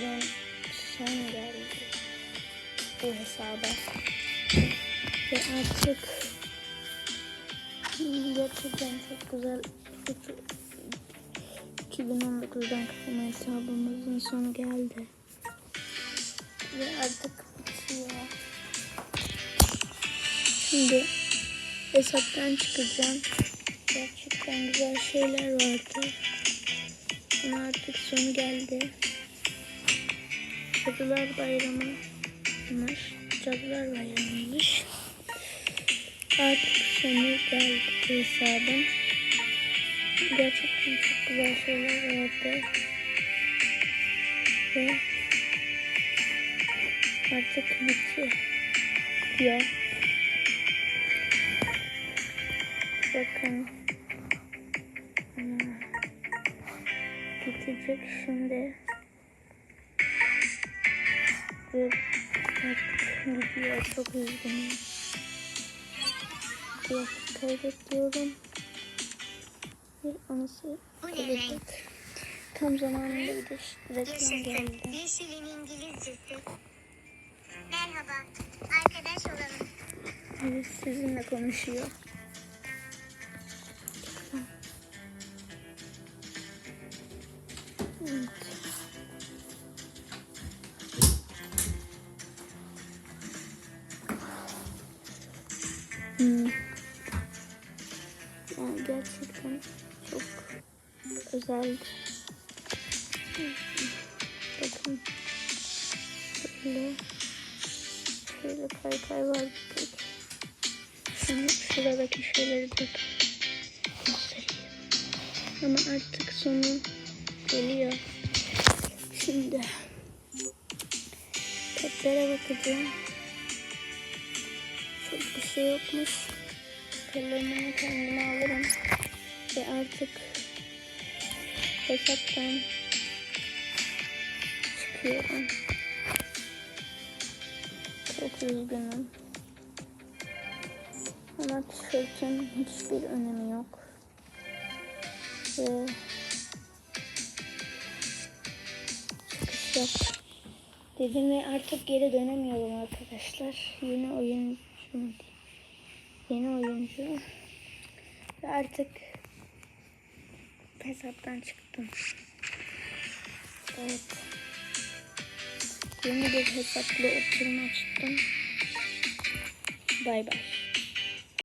sezon son geldi bu hesaba. Ve artık gerçekten çok güzel foto 2019'dan katılma hesabımızın sonu geldi. Ve artık bitiyor. Şimdi hesaptan çıkacağım. Gerçekten güzel şeyler vardı. Ama artık sonu geldi. Cadılar Bayramı'mış. Cadılar Bayramı'ymış. Artık sonu geldi bu hesabın. Gerçekten çok güzel şeyler vardı. Ve artık bitiyor. Bakın. Hmm. Bitecek şimdi. Ve gidiyor. Çok üzgünüm. Biraz kaybediyorum. Bir anısı renk? Tam zamanında bir de reklam geldi. Yeşilin İngilizcesi. Merhaba. Arkadaş olalım. Evet sizinle konuşuyor. Hmm. Yani gerçekten çok özeldi. Bakın böyle şöyle kay kay var bir tek. Şimdi şuradaki şeyleri de göstereyim. Ama artık sonu geliyor. Şimdi petlere bakacağım. Çok bir şey yokmuş. Petlerimi kendime alırım. Ve artık hesaptan çıkıyorum. Çok üzgünüm. Ama tişörtün hiçbir önemi yok. Ve çıkış yok. Dedim ve artık geri dönemiyorum arkadaşlar. Yeni oyuncu mu? Yeni oyuncu. Ve artık hesaptan çıktım. Evet. Yeni bir hesapla oturum açtım. Bay bay.